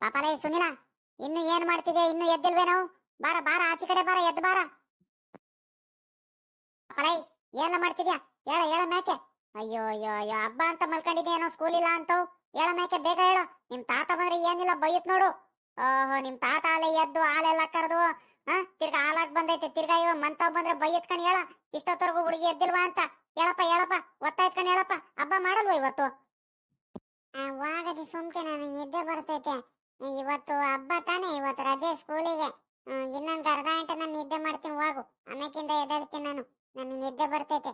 ಪಾಪ ಸುನಿಲ, ಇನ್ನು ಏನ್ ಮಾಡ್ತಿದ್ಯಾ? ಇನ್ನು ಎದ್ದಿಲ್ವೇ ನಾವು? ಬಾರ ಬಾರ, ಆಚೆ ಕಡೆ ಬಾರ, ಎದ್ದು ಬಾರ. ಪಾಪಲೈ, ಏನ ಮಾಡ್ತಿದ್ಯಾ? ಹೇಳ ಹೇಳ ಮ್ಯಾಕೆ. ಅಯ್ಯೋ ಅಯ್ಯೋ ಅಯ್ಯೋ ಹಬ್ಬ ಅಂತ ಮಲ್ಕೊಂಡಿದ್ದೇನೋ ಸ್ಕೂಲ್ ಇಲ್ಲ ಅಂತ? ಹೇಳ ಮ್ಯಾಕೆ, ಬೇಗ ಹೇಳು. ನಿಮ್ ತಾತ ಬಂದ್ರೆ ಏನಿಲ್ಲ, ಬೈಯತ್ ನೋಡು. ಓಹೋ, ನಿಮ್ ತಾತ ಅಲೆ ಎದ್ದು ಹಾಲೆಲ್ಲ ಕರೆದು ಹಾ ತಿರ್ಗಾ ಹಾಲಾಗ್ ಬಂದೈತೆ. ತಿರ್ಗಾ ಇವ ಮಂತ ಬಂದ್ರೆ ಬೈಯತ್ ಹೇಳ. ಇಷ್ಟೊತ್ತವರೆಗೂ ಹುಡುಗಿ ಎದ್ದಿಲ್ವಾ ಅಂತ. ಹೇಳಪ್ಪ ಹೇಳಪ್ಪ, ಒತ್ತಾಯ್ತ್ ಹೇಳಪ್ಪ. ಹಬ್ಬ ಮಾಡಲ್ವ ಇವತ್ತು? ವಾಗದಿ ಸುಮ್ಕೆ ನಾನು ನಿದ್ದೆ ಬರ್ತೈತೆ. ಇವತ್ತು ಹಬ್ಬ ತಾನೇ, ಇವತ್ತು ರಜೆ ಸ್ಕೂಲಿಗೆ. ಇನ್ನೊಂದು ಅರ್ಧ ಗಂಟೆ ನಾನು ನಿದ್ದೆ ಮಾಡ್ತೀನಿ, ಹೋಗು. ಆಮೇಕಿಂದ ಎದ್ದೇಳ್ತೀನಿ ನಾನು. ನನಗೆ ನಿದ್ದೆ ಬರ್ತೈತೆ.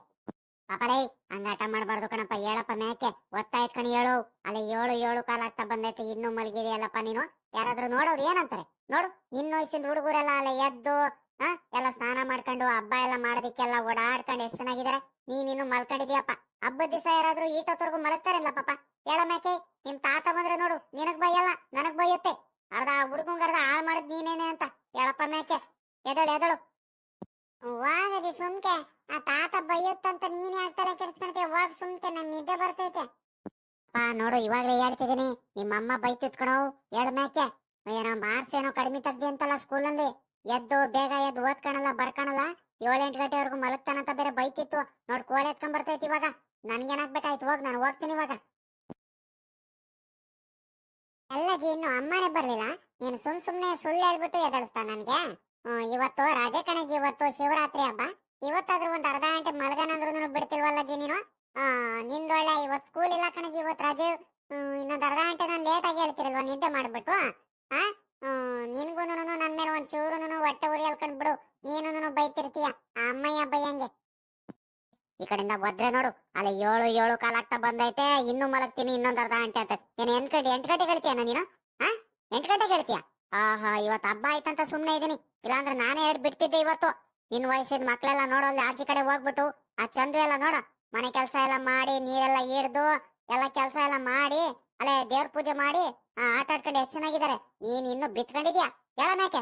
ಪಾಪಲೇ ಹಂಗಾಟ ಮಾಡಬಾರ್ದು ಕಣಪ್ಪ, ಹೇಳಪ್ಪ ಮೇಕೆ ಒತ್ತಾಯ್ತ್ ಕಣಿ, ಹೇಳು. ಅಲ್ಲಿ ಏಳು ಏಳು ಕಾಲ ಆಗ್ತಾ ಬಂದೈತೆ, ಇನ್ನೂ ಮಲಗಿದೆಯಲ್ಲಪ್ಪ ನೀನು. ಯಾರಾದ್ರೂ ನೋಡೋರು ಏನಂತಾರೆ? ನೋಡು, ನಿನ್ನ ವಯಸ್ಸಿನ ಹುಡುಗರೆಲ್ಲ ಅಲ್ಲ ಎದ್ದು ಹಾ? ಎಲ್ಲ ಸ್ನಾನ ಮಾಡ್ಕೊಂಡು ಹಬ್ಬ ಎಲ್ಲ ಮಾಡೋದಕ್ಕೆಲ್ಲ ಓಡಾಡ್ಕೊಂಡು ಎಷ್ಟು ಚೆನ್ನಾಗಿದ್ದಾರೆ. ನೀನಿನ್ನು ಮಲ್ಕೊಂಡಿದ್ಯಪ್ಪ. ಹಬ್ಬದ ದಿವಸ ಯಾರಾದ್ರೂ ಈಟೊತ್ತವರೆಗೂ ಮಲಗ್ತಾರಲ್ಲ ಪಾಪ? ಹೇಳ ಮ್ಯಾಕೆ? ನಿಮ್ ತಾತ ಬಂದ್ರೆ ನೋಡು, ನಿನಗ್ ಬೈಯಲ್ಲ ನನಗ್ ಬೈಯುತ್ತೆ ಅರ್ಧ ಹುಡುಗಂಗ್ ಹಾಳು ಮಾಡಿದ್ ನೀನೇನೆ ಅಂತ ಹೇಳಪ್ಪ ಮೇಕೆ ಎದಳು ಎದಳು ವಾಗದಿ ಸುಮ್ಕೆ. ಆ ತಾತ ಬೈಯುತ್ತಂತ ನೀನೇ ಆಗ್ತಾರೆ ಕೆಲ್ಸ್ಕೊಳ್ತೀಯ ಹೋಗ್ ಸುಮ್ಕೆ, ನನ್ ನಿದ್ದೆ ಬರ್ತೈತೆ. ಪಾ, ನೋಡು, ಇವಾಗ್ಲೇ ಹೇಳ್ತಿದೀನಿ ನಿಮ್ಮಮ್ಮ ಬೈತಿತ್ಕೊಣವು ಹೇಳ ಮ್ಯಾಕೆ. ಏನೋ ಮಾರ್ಕ್ಸ್ ಏನೋ ಕಡಿಮೆ ತೆಗ್ದಿ ಅಂತಲ್ಲ ಸ್ಕೂಲಲ್ಲಿ ಎದ್ದು ಬೇಗ ಎದ್ದು ಓದ್ಕಣಲ್ಲ, ಬರ್ಕಣಲ್ಲ, ಏಳೆಂಟು ಗಂಟೆವರೆಗೂ ಮಲಗ್ತಾನಂತ ಬೇರೆ ಬೈತಿತ್ತು. ನೋಡ್ ಕೋಲ್ ಎತ್ಕೊಂಡ್ ಬರ್ತೈತಿ ಇವಾಗ. ನನ್ಗೇನಾಗ್ಬೇಕಾಯ್ತು? ಹೋಗ್, ನಾನು ಹೋಗ್ತೀನಿ ಇವಾಗ. ಎಲ್ಲ ಜಿ, ಇನ್ನು ಅಮ್ಮನೇ ಬರ್ಲಿಲ್ಲ. ನೀನು ಸುಮ್ ಸುಮ್ನೆ ಸುಳ್ಳು ಹೇಳ್ಬಿಟ್ಟು ಎದಳಿಸ್ತಾ ನನ್ಗೆ? ಇವತ್ತು ರಾಜೆ ಕಣಜಿ, ಇವತ್ತು ಶಿವರಾತ್ರಿ ಹಬ್ಬ. ಇವತ್ತಾದ್ರೂ ಒಂದ್ ಅರ್ಧ ಗಂಟೆ ಮಲಗನಂದ್ರು ಬಿಡ್ತಿಲ್ವಲ್ಲ ಜಿ ನೀನು? ನಿಂದೊಳ್ಳೆ ಇವತ್ ಸ್ಕೂಲ್ ಇಲ್ಲ ಕಣಜಿ, ಇವತ್ ರಾಜೆ. ಇನ್ನೊಂದ್ ಅರ್ಧ ಗಂಟೆ ನಾನು ಲೇಟ್ ಆಗಿ ಹೇಳ್ತಿರಲ್ವಾ, ನಿದ್ದೆ ಮಾಡ್ಬಿಟ್ಟು? ಆ ನಿನ್ಗೂ ನನ್ನ ಮೇಲೆ ಒಂದ್ ಚೂರು ಹೊಟ್ಟೆ ಉರಿ ಹೇಳ್ಕೊಂಡ್ ಬಿಡು. ನೀನು ಬೈತಿರ್ತೀಯ. ಅಮ್ಮಯ್ಯ ಬೈಯಂಗೆ. ಈ ಕಡೆಯಿಂದ ಬದ್ರೆ ನೋಡು. ಅಲ್ಲಿ ಏಳು ಏಳು ಕಾಲ ಆಗ್ತಾ ಬಂದೈತೆ. ಇನ್ನು ಮಲಗ್ತೀನಿ, ಇನ್ನೊಂದು ಅರ್ಧ ಗಂಟೆ ಅಂತ ನೀನು ಎಂಟು ಗಂಟೆ ಎಂಟು ಗಂಟೆ ಹೇಳ್ತೀಯ ನೀನು? ಹಾ ಎಂಟು ಗಂಟೆ ಹೇಳ್ತೀಯ? ಆಹಾ, ಇವತ್ತು ಹಬ್ಬ ಆಯ್ತಂತ ಸುಮ್ಮನೆ ಇದ್ದೀನಿ ಇಲ್ಲಾಂದ್ರೆ ನಾನೇ ಎರಡು ಬಿಡ್ತಿದ್ದೆ ಇವತ್ತು. ನಿನ್ನ ವಯಸ್ಸಿದ ಮಕ್ಕಳೆಲ್ಲ ನೋಡೋ, ಅಲ್ಲಿ ಆಚೆ ಕಡೆ ಹೋಗ್ಬಿಟ್ಟು. ಆ ಚಂದ್ರು ಎಲ್ಲ ನೋಡು. ಮನೆ ಕೆಲಸ ಎಲ್ಲ ಮಾಡಿ, ನೀರೆಲ್ಲ ಹಿಡ್ದು ಎಲ್ಲ ಕೆಲಸ ಎಲ್ಲ ಮಾಡಿ. ಅಲ್ಲೇ ದೇವ್ರ ಪೂಜೆ ಮಾಡಿ ಆಟ ಆಡ್ಕೊಂಡು ಎಷ್ಟು ಚೆನ್ನಾಗಿದ್ದಾರೆ. ನೀನ್ ಇನ್ನು ಬಿತ್ಕೊಂಡಿದ್ಯಾ? ಹೇಳ ಮೇಕೆ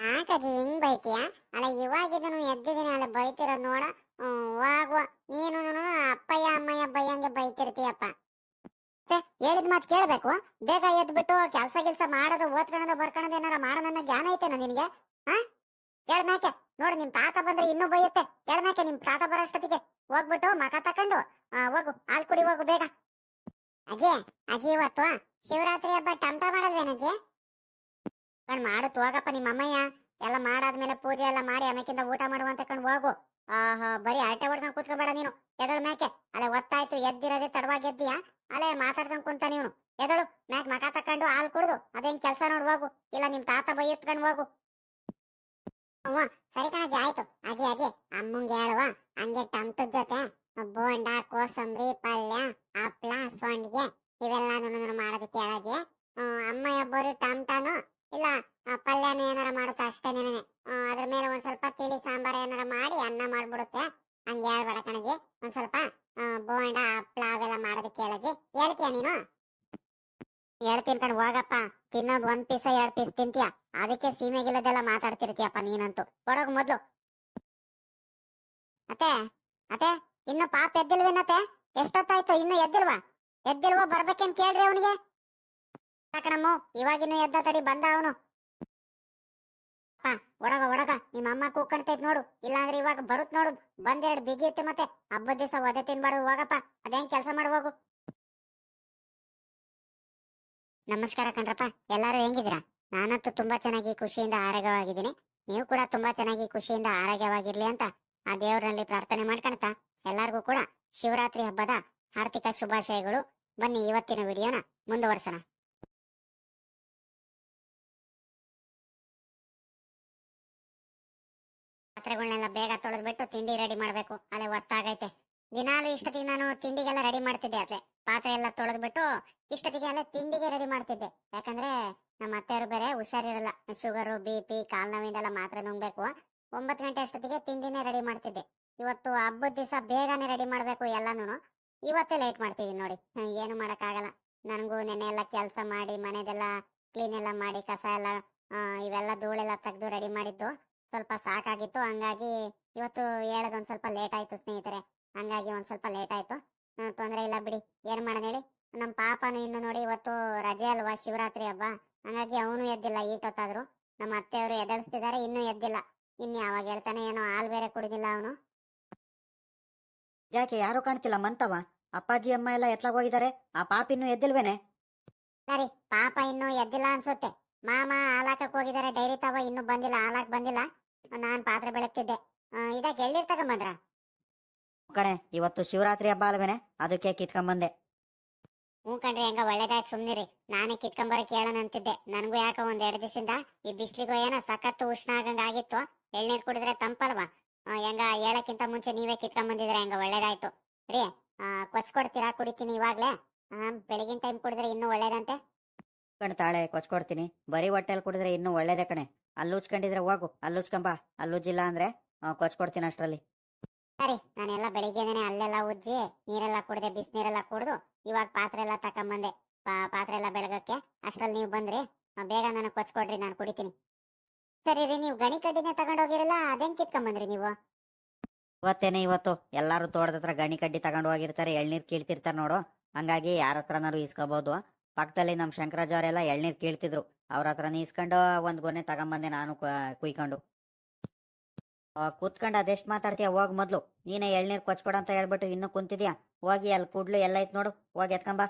ಆಕಜಿ ಹಿಂಗ್ ಬೈತೀಯ? ಅಲ್ಲ ಇವಾಗಿದನು ಎದ್ದಿದ್ದೀನಿ ಅಲ್ಲ ಬೈತಿರೋ ನೋಡ. ಹ್ಮ್, ವಾಗುವ. ನೀನು ಅಪ್ಪಯ್ಯ, ಅಮ್ಮಯ್ಯ ಬೈಯಂಗೆ ಬೈತಿರ್ತೀಯಪ್ಪ. ಹೇಳಿದ ಮಾತು ಕೇಳಬೇಕು? ಬೇಗ ಎದ್ಬಿಟ್ಟು ಕೆಲಸ ಗಿಲ್ಸ ಮಾಡೋದು ಓದ್ಕೊಳೋದು ಬರ್ಕೊಳೋದು ಏನಾರ ಮಾಡೋದನ್ನ ಜ್ಞಾನ ಐತೆನ ನಿನಗೆ? ಹಾ? ಹೇಳ್ಮೇಕೆ ನೋಡು, ನಿಮ್ ತಾತ ಬಂದ್ರೆ ಇನ್ನೂ ಬೈಯುತ್ತೆ. ಹೇಳ್ಮೇಕೆ ನಿಮ್ ತಾತ ಬರೋಷ್ಟೊತ್ತಿಗೆ? ಹೋಗ್ಬಿಟ್ಟು ಮಕ ತಕೊಂಡು ಹೋಗು, ಹಾಲ್ ಕುಡಿ, ಹೋಗು ಬೇಗ. ಅಜ್ಜಿ ಅಜ್ಜಿ ಇವತ್ತು ಶಿವರಾತ್ರಿ ಹಬ್ಬ ಟಮಟ ಮಾಡಲ್ವೇನಜ್ಜಿ ಕಣ್ ಮಾಡು ಹೋಗಪ್ಪ ನಿಮ್ಮ ಅಮ್ಮಯ್ಯ ಎಲ್ಲ ಮಾಡಾದ್ಮೇಲೆ ಪೂಜೆ ಎಲ್ಲ ಮಾಡಿ ಆಮೇಕಿಂದ ಊಟ ಮಾಡುವಂತ ಕಣ್ ಹೋಗು. ಆಹಾ, ಬರೀ ಅರಟೆ ಹೊಡ್ಕೊಂಡ್ ಕೂತ್ಕೋಬೇಡ ನೀನು. ಎದಳು ಮ್ಯಾಕೆ? ಅಲ್ಲ ಒತ್ತಾಯ್ತು ಎದ್ದಿರೋದೇ ತಡವಾಗಿ ಎದ್ದೀಯಾ? ಅಲ್ಲೇ ಮಾತಾಡ್ಕೊಂಡ್ ಕುಂತ ನೀನು. ಎದಳು ಮ್ಯಾಕ್ ಮಕ ತಕೊಂಡು ಹಾಲು ಕುಡ್ದು, ಅದೇನ್ ಕೆಲಸ ನೋಡ್ ಹೋಗು. ಇಲ್ಲ ನಿಮ್ ತಾತ ಬೈ ಎತ್ಕೊಂಡು ಹೋಗು. ಅವ್ವ ಸರಿ ಕಣಜ್ಜಿ ಆಯ್ತು. ಅಜ್ಜಿ ಅಜ್ಜಿ ಅಮ್ಮಂಗೆ ಹೇಳುವ. ಹಂಗೆ ಟಮಟದ ಜೊತೆ ಬೋಂಡ, ಕೋಸಂಬರಿ, ಪಲ್ಯ ಹಪ್ಳ ಸೊಂಡಿಗೆ ಇವೆಲ್ಲ ಮಾಡೋದಕ್ಕೆ ಹೇಳಜ್ಜಿ ಹ್ಮ್, ಅಮ್ಮ ಒಬ್ಬರು ಟಮಟಾನು ಇಲ್ಲ ಪಲ್ಯ ಏನಾರ ಮಾಡುತ್ತಾ ಅಷ್ಟೇ ನಿನಗೆ. ಅದ್ರ ಮೇಲೆ ಒಂದ್ ಸ್ವಲ್ಪ ತಿಳಿ ಸಾಂಬಾರ್ ಏನಾರ ಮಾಡಿ ಅನ್ನ ಮಾಡ್ಬಿಡುತ್ತೆ. ಹಂಗೆ ಹೇಳ್ಬೇಡ ಕಣಜಿ. ಒಂದ್ ಸ್ವಲ್ಪ ಬೋಂಡ ಹಪ್ಳ ಅವೆಲ್ಲ ಮಾಡೋದಕ್ಕೆ ಹೇಳಜ್ಜಿ ಹೇಳ್ತೀಯ ನೀನು? ಹೇಳ್ತೀನಿ ಕಣ್ ಹೋಗಪ್ಪ. ತಿನ್ನೋದು ಒಂದ್ ಪೀಸ ಎರಡ್ ಪೀಸ್ ತಿಂತೀಯ. ಅದಕ್ಕೆ ಸೀಮೆಗಿಲ್ಲದೆಲ್ಲ ಮಾತಾಡ್ತಿರ್ತೀಯಪ್ಪ ನೀನಂತೂ. ಹೊರಗ್ ಮೊದ್ಲು. ಅತ್ತೆ ಅತ್ತೆ ಇನ್ನು ಪಾಪ ಎದ್ದಿಲ್ವೇನತ್ತೆ? ಎಷ್ಟೊತ್ತಾಯ್ತು? ಇನ್ನು ಎದ್ದಿಲ್ವಾ? ಎದ್ದಿಲ್ವಾ ಬರ್ಬೇಕೇನ್ ಕೇಳ್ರಿ ಅವನಿಗೆ? ಕಣಮ್ಮ ಇವಾಗಿನ್ನು ಎದ್ದ ತಡಿ, ಬಂದ ಅವನು. ಒಡಗ ಒಡಗ, ನಿಮ್ಮ ಅಮ್ಮ ಕೂಕಣ್ತೈತ್ ನೋಡು. ಇಲ್ಲಾಂದ್ರೆ ಇವಾಗ ಬರುತ್ ನೋಡು. ಬಂದೆರಡು ಬಿಗಿಯುತ್ತೆ ಮತ್ತೆ. ಹಬ್ಬದ ದಿವಸ ಒದೆ ತಿನ್ಬಾರ್ದು, ಹೋಗಪ್ಪ. ಅದೇನ್ ಕೆಲಸ ಮಾಡುವಾಗು ನಮಸ್ಕಾರ ಕಣ್ರಪ್ಪ. ಎಲ್ಲಾರು ಹೆಂಗಿದ್ದೀರಾ? ನಾನಂತೂ ತುಂಬಾ ಚೆನ್ನಾಗಿ ಖುಷಿಯಿಂದ ಆರೋಗ್ಯವಾಗಿದ್ದೀನಿ. ನೀವು ಕೂಡ ತುಂಬಾ ಚೆನ್ನಾಗಿ ಖುಷಿಯಿಂದ ಆರೋಗ್ಯವಾಗಿರ್ಲಿ ಅಂತ ಆ ದೇವರಲ್ಲಿ ಪ್ರಾರ್ಥನೆ ಮಾಡ್ಕೊಳ್ತಾ ಎಲ್ಲಾರ್ಗೂ ಕೂಡ ಶಿವರಾತ್ರಿ ಹಬ್ಬದ ಆರ್ಥಿಕ ಶುಭಾಶಯಗಳು. ಬನ್ನಿ ಇವತ್ತಿನ ವಿಡಿಯೋನ ಮುಂದುವರ್ಸೋಣ. ಪಾತ್ರೆಗಳನ್ನೆಲ್ಲ ಬೇಗ ತೊಳೆದ್ಬಿಟ್ಟು ತಿಂಡಿ ರೆಡಿ ಮಾಡಬೇಕು. ಅಲ್ಲೇ ಒತ್ತಾಗೈತೆ. ದಿನಾಲು ಇಷ್ಟೊತ್ತಿಗೆ ನಾನು ತಿಂಡಿಗೆಲ್ಲ ರೆಡಿ ಮಾಡ್ತಿದ್ದೆ ಅದೇ ಪಾತ್ರೆ ಎಲ್ಲ ತೊಳೆದ್ಬಿಟ್ಟು ಇಷ್ಟೊತ್ತಿಗೆ ಎಲ್ಲ ತಿಂಡಿಗೆ ರೆಡಿ ಮಾಡ್ತಿದ್ದೆ. ಯಾಕಂದ್ರೆ ನಮ್ಮ ಅತ್ತೆಯವರು ಬೇರೆ ಹುಷಾರಿರಲ್ಲ. ಶುಗರು, ಬಿ ಪಿ, ಕಾಲ್ ನೋವಿಂದೆಲ್ಲ ಮಾತ್ರೆ ನುಂಗ್ಬೇಕು. ಒಂಬತ್ತು ಗಂಟೆ ಅಷ್ಟೊತ್ತಿಗೆ ತಿಂಡಿನೇ ರೆಡಿ ಮಾಡ್ತಿದ್ದೆ. ಇವತ್ತು ಹಬ್ಬದ ದಿವಸ ಬೇಗನೆ ರೆಡಿ ಮಾಡಬೇಕು ಎಲ್ಲಾನು ಇವತ್ತೇ ಲೇಟ್ ಮಾಡ್ತಿದ್ದೀನಿ ನೋಡಿ. ಏನು ಮಾಡೋಕ್ಕಾಗಲ್ಲ. ನನಗೂ ನೆನೆ ಎಲ್ಲ ಕೆಲಸ ಮಾಡಿ, ಮನೆದೆಲ್ಲ ಕ್ಲೀನ್ ಎಲ್ಲ ಮಾಡಿ, ಕಸ ಎಲ್ಲ ಇವೆಲ್ಲ ಧೂಳೆಲ್ಲ ತೆಗೆದು ರೆಡಿ ಮಾಡಿದ್ದು. ಸ್ವಲ್ಪ ಸಾಕಾಗಿತ್ತು. ಹಂಗಾಗಿ ಇವತ್ತು ಹೇಳೋದು ಒಂದ್ ಸ್ವಲ್ಪ ಲೇಟ್ ಆಯ್ತು ಸ್ನೇಹಿತರೆ. ಹಂಗಾಗಿ ಒಂದ್ ಸ್ವಲ್ಪ ಲೇಟ್ ಆಯ್ತು. ತೊಂದ್ರೆ ಇಲ್ಲ ಬಿಡಿ. ಏನು ಮಾಡೋಣ ಹೇಳಿ? ನಮ್ಮ ಪಾಪನು ಇನ್ನು ನೋಡಿ ಇವತ್ತು ರಜೆ ಅಲ್ವಾ ಶಿವರಾತ್ರಿ ಹಬ್ಬ. ಹಂಗಾಗಿ ಅವನು ಎದ್ದಿಲ್ಲ, ಈಟೊತ್ತಾದ್ರು. ನಮ್ಮ ಅತ್ತೆಯವರು ಎದಡಿಸ್ತಿದ್ದಾರೆ ಇನ್ನೂ ಎದ್ದಿಲ್ಲ. ಇನ್ನು ಯಾವಾಗ ಹೇಳ್ತಾನೆ ಏನೋ ಹಾಲು ಬೇರೆ ಕುಡಿದಿಲ್ಲ ಅವನು. ಯಾಕೆ ಯಾರು ಕಾಣ್ತಿಲ್ಲ ಮಂತವ? ಅಪ್ಪಾಜಿ ಅಮ್ಮ ಎಲ್ಲ ಎತ್ಲಾಗ ಹೋಗಿದ್ದಾರೆ ಆ ಪಾಪ ಇನ್ನೂ ಎದ್ದಿಲ್ವೇನೆ? ಸರಿ ಪಾಪ ಇನ್ನೂ ಎದ್ದಿಲ್ಲ ಅನ್ಸುತ್ತೆ. ಮಾಮ ಹಾಲಾಕಕ್ ಹೋಗಿದ್ದಾರೆ ಡೈರಿ ತಾವ ಇನ್ನೂ ಬಂದಿಲ್ಲ ಹಾಲಾಕ್ ಬಂದಿಲ್ಲ. ನಾನ್ ಪಾತ್ರೆ ಬೆಳಗ್ತಿದ್ದೆ. ಇದಕ್ಕೆ ಎಳ್ನೀರ್ ಬಂದ್ರ ಕಣೆ ಇವತ್ತು ಶಿವರಾತ್ರಿ ಹಬ್ಬ ಅಲ್ವೇನೆ? ಅದಕ್ಕೆ ಕಿತ್ಕೊಂಬಂದೆ. ಹ್ಞೂ ಕಣ್ರಿ ಹೆಂಗ ಒಳ್ಳೇದಾಯ್ತು ಸುಮ್ನಿರಿ. ನಾನೇ ಕಿತ್ಕೊಂಬರಕ್ ಕೇಳೋಣ ಅಂತಿದ್ದೆ. ನನಗೂ ಯಾಕೋ ಒಂದ್ ಎರಡು ದಿವಸದಿಂದ ಈ ಬಿಸಿಲಿಗೂ ಏನೋ ಸಖತ್ತು ಉಷ್ಣ ಆಗಂಗಾಗಿತ್ತು? ಎಳ್ನೀರು ಕುಡಿದ್ರೆ ತಂಪಲ್ವಾ? ಹೆಂಗ ಹೇಳಕ್ಕಿಂತ ಮುಂಚೆ ನೀವೇ ಕಿತ್ಕೊಂಬಂದಿದ್ರೆ ಹೆಂಗ ಒಳ್ಳೇದಾಯ್ತು. ರೀ ಕೊಡ್ತೀರಾ? ಕುಡಿತೀನಿ ಇವಾಗ್ಲೇ. ಬೆಳಗಿನ ಟೈಮ್ ಕುಡಿದ್ರೆ ಇನ್ನೂ ಒಳ್ಳೇದಂತೆ? ಕಣ್ ತಾಳೆ ಕೊಚ್ಕೊಡ್ತೀನಿ ಬರೀ ಹೊಟ್ಟೆಲ್ ಕುಡಿದ್ರೆ ಇನ್ನೂ ಒಳ್ಳೇದೇ ಕಣೆ. ಅಲ್ಲೂಚ್ಕೊಂಡಿದ್ರೆ ಹೋಗು. ಅಲ್ಲುಚ್ಕೊಂಬ ಅಲ್ಲೂಜಿಲ್ಲ ಅಂದ್ರೆ ಕೊಚ್ ಕೊಚ್ಕೊಡ್ತೀನಿ ಅಷ್ಟರಲ್ಲಿ. ಸರಿ ನಾನೆಲ್ಲ ಬೆಳಿಗ್ಗೆನೆ ಅಲ್ಲೆಲ್ಲ ಉಜ್ಜಿ ನೀರೆಲ್ಲ ಕುಡ್ದೆ ಬಿಸಿನೀರೆಲ್ಲ ಕುಡ್ದು ಇವಾಗ ಪಾತ್ರೆ ಎಲ್ಲ ತಕೊಂಬಂದೆ. ಪಾತ್ರೆ ಎಲ್ಲ ಬೆಳಗಕ್ಕೆ. ಅಷ್ಟ್ರಲ್ಲಿ ನೀವು ಬಂದ್ರಿ. ಬೇಗ ನನಗೆ ಕೊಚ್ಕೊಡ್ರಿ ನಾನು ಕುಡಿತೀನಿ. ಸರಿ ರೀ, ನೀವು ಗಣಿ ಕಡ್ಡಿನೇ ತಗೊಂಡೋಗಿರಲ್ಲ ಅದೇನ್ ಕಿತ್ಕೊಂಬಂದ್ರಿ ನೀವು? ಇವತ್ತೇನೆ ಇವತ್ತು, ಎಲ್ಲಾರು ತೋಟದ ಹತ್ರ ಗಣಿ ಕಡ್ಡಿ ತಗೊಂಡು ಹೋಗಿರ್ತಾರೆ, ಎಳ್ನೀರ್ ಕೀಳ್ತಿರ್ತಾರೆ ನೋಡು. ಹಂಗಾಗಿ ಯಾರ ಹತ್ರನಾರು ಇಸ್ಕೋಬಹುದು ಪಕ್ಕದಲ್ಲಿ ನಮ್ ಶಂಕರಾಜ ಅವರೆಲ್ಲ ಎಳ್ನೀರ್ ಕೀಳ್ತಿದ್ರು. ಅವ್ರ ಹತ್ರನೇ ಇಸ್ಕೊಂಡು ಒಂದ್ ಗೊನೆ ತಗೊಂಬಂದೆ ನಾನು ಕುಯ್ಕೊಂಡು. ಕುತ್ಕೊಂಡು ಕೂತ್ಕೊಂಡು ಅದೆಷ್ಟ್ ಮಾತಾಡ್ತೀಯ? ಹೋಗ್ ಮೊದ್ಲು. ನೀನೇ ಎಳ್ನೀರ್ ಕೊಚ್ಕೊಡ ಅಂತ ಹೇಳ್ಬಿಟ್ಟು ಇನ್ನು ಕುಂತಿದ್ಯಾ? ಹೋಗಿ ಅಲ್ಲಿ ಕೂಡ್ಲು ಎಲ್ಲ ಐತ್ ನೋಡು. ಹೋಗಿ ಎತ್ಕೊಂಬ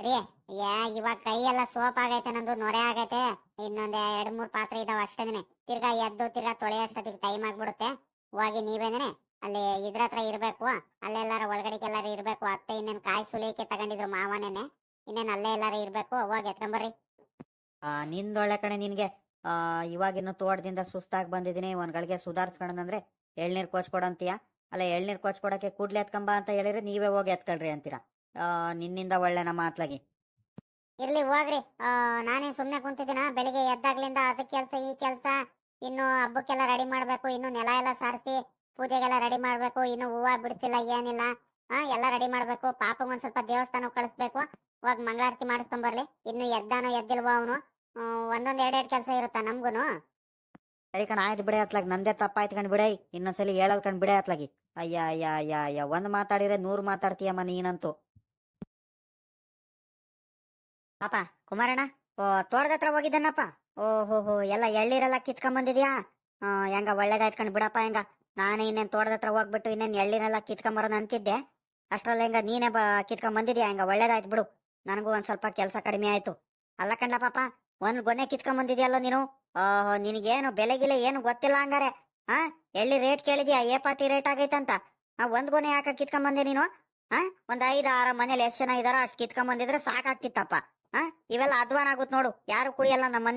ರೀ ಯಾ ಇವಾಗ ಕೈ ಎಲ್ಲ ಸೋಪ್ ಆಗೈತೆ, ನಂದು ನೊರೆ ಆಗೈತೆ. ಇನ್ನೊಂದ್ ಎರಡ್, ಮೂರ್ ಪಾತ್ರೆ ಇದಾವ ಅಷ್ಟೇನೆ ತಿರ್ಗಾ ಎದ್ದು ತಿರ್ಗಾ ತೊಳೆಯೋಷ್ಟೊತ್ತಿಗೆ ಟೈಮ್ ಆಗ್ಬಿಡುತ್ತೆ. ಹೋಗಿ ನೀವೇನೆ ಅಲ್ಲಿ ಇದ್ರ ಹತ್ರ ಇರ್ಬೇಕು. ಅಲ್ಲೆಲ್ಲಾರ ಒಳಗಡೆಗೆಲ್ಲಾರ ಇರ್ಬೇಕು. ಅತ್ತೆ ಇನ್ನೇನ್ ಕಾಯಿ ಸುಲಿಯಕ್ಕೆ ತಗೊಂಡಿದ್ರು ಮಾವನೇನೆ. ಇನ್ನೇನ್ ಅಲ್ಲೇ ಎಲ್ಲಾರು ಇರ್ಬೇಕು. ಹೋಗಿ ಎತ್ಕೊಂಬರ್ರಿ ನಿಂದೊಳ್ಳೆ ಕಣೆ ನಿನ್ಗೆ. ಆ ಇವಾಗಿನ್ನು ತೋಟದಿಂದ ಸುಸ್ತಾಗಿ ಒಂದ್ ಗಳಿಗೆ ಸುಧಾರಿಸ್ಕೊಂಡಂದ್ರೆ ಎಳ್ನೀರ್ ಕೊಚ್ಕೊಡಂತೀಯ? ಅಲ್ಲ, ಎಳ್ನೀರ್ ಕೊಚ್ಕೊಡಕ್ಕೆ ಕೂಡ್ಲೆ ಎತ್ಕೊಂಬ ಅಂತ ಹೇಳಿದ್ರೆ ನೀವೇ ಹೋಗಿ ಎತ್ಕೊಳ್ರಿ ಅಂತೀರಾ? ನಿನ್ನಿಂದ ಒಳ್ಳೆ ನಮ್ಮ ಮಾತ್ಲಾಗಿ. ಇರ್ಲಿ ಹೋಗ್ರಿ. ಆ, ಸುಮ್ಮನೆ ಸುಮ್ನೆ ಕುಂತಿದ್ದೀನ. ಬೆಳಿಗ್ಗೆ ಎದ್ದಾಗ್ಲಿಂದ ಅದ ಕೆಲಸ ಈ ಕೆಲಸ ಇನ್ನು ಹಬ್ಬಕ್ಕೆಲ್ಲ ರೆಡಿ ಮಾಡ್ಬೇಕು ಇನ್ನು ನೆಲ ಎಲ್ಲ ಸಾರಿಸಿ ಪೂಜೆಗೆಲ್ಲ ರೆಡಿ ಮಾಡ್ಬೇಕು ಇನ್ನು ಹೂವು ಬಿಡ್ತಿಲ್ಲ ಏನಿಲ್ಲ ಹಾ ಎಲ್ಲ ರೆಡಿ ಮಾಡ್ಬೇಕು. ಪಾಪ ಒಂದ್ ಸ್ವಲ್ಪ ದೇವಸ್ಥಾನ ಕಳಿಸ್ಬೇಕು. ಇವಾಗ ಮಂಗಳಾರತಿ ಮಾಡಿಸ್ಕೊಂಡ್ ಬರ್ಲಿ. ಇನ್ನು ಎದ್ದಾನೋ ಎದ್ದಿಲ್ವೋ ಅವನು. ಒಂದೊಂದ್ ಎರಡೆರಡು ಕೆಲಸ ಇರುತ್ತಾ ನಮ್ಗುನು? ಸರಿ ಕಣ ಆಯ್ತು ಬಿಡೆ ಅತ್ಲಾಗ. ನಂದೇ ತಪ್ಪಾಯ್ತು ಕಣ್ ಬಿಡೈ. ಇನ್ನೊಂದ್ಸಲಿ ಹೇಳಲ್ ಕಣ್ ಬಿಡೆ ಅತ್ಲಾಗಿ. ಅಯ್ಯ ಅಯ್ಯ ಅಯ್ಯ ಅಯ್ಯ. ಒಂದ್ ಮಾತಾಡಿದ್ರೆ ನೂರ್ ಮಾತಾಡ್ತೀಯಮ್ಮ ನೀನಂತೂ. ಪಾಪ ಕುಮಾರಣ್ಣ ಓ ತೋಟದ ಹತ್ರ ಹೋಗಿದ್ದನಪ್ಪ. ಓ ಹೋ ಹೋ ಎಲ್ಲ ಎಳ್ಳಿರೆಲ್ಲ ಕಿತ್ಕೊಂಡ್ ಬಂದಿದ್ಯಾ ಆ, ಹೆಂಗ ಒಳ್ಳೇದಾಯ್ತು ಕಣ್ ಬಿಡಪ್ಪ ಹೆಂಗ? ನಾನೇ ಇನ್ನೇನ್ ತೋಟದ ಹತ್ರ ಹೋಗ್ಬಿಟ್ಟು ಇನ್ನೇನ್ ಎಳ್ಳಿನೆಲ್ಲ ಕಿತ್ಕೊಂಬರೋಣ ಅಂತಿದ್ದೆ. ಅಷ್ಟ್ರಲ್ಲಿ ಹೆಂಗ ನೀನೇ ಬ ಕಿತ್ಕೊಂಡ್ ಬಂದಿದ್ಯಾ ಹೆಂಗ ಒಳ್ಳೇದಾಯ್ತು ಬಿಡು. ನನಗೂ ಒಂದ್ ಸ್ವಲ್ಪ ಕೆಲಸ ಕಡಿಮೆ ಆಯ್ತು. ಅಲ್ಲ ಕಂಡ ಪಾಪ ಒಂದ್ ಗೊನೆ ಕಿತ್ಕೊಂಡ್ ಬಂದಿದ್ಯಲ್ಲ ನೀನು? ಓಹೋ ನಿನಗೇನು ಬೆಲೆಗಿಲೆ ಏನು ಗೊತ್ತಿಲ್ಲ ಹಂಗಾರೆ ಹಾ ಎಳ್ಳಿ ರೇಟ್ ಕೇಳಿದ್ಯಾ? ಏ ಪಾಟಿ ರೇಟ್ ಆಗೈತಂತ. ಒಂದ್ ಗೊನೆ ಯಾಕ ಕಿತ್ಕೊಂಡ್ ಬಂದೆ ನೀನು? ಹಾ ಒಂದು ಐದು ಆರು ಮನೇಲಿ ಎಷ್ಟ್ ಜನ ಇದಾರ ಅಷ್ಟ್ ಕಿತ್ಕೊಂಬಂದಿದ್ರೆ ಸಾಕಾಗ್ತಿತ್ತಪ್ಪ. ಹಾ, ಇವೆಲ್ಲ ಅಧ್ವಾನ ಆಗುತ್ತೆ ನೋಡು. ಯಾರು ಕುಡಿಯಲ್ಲ ನಮ್ಮ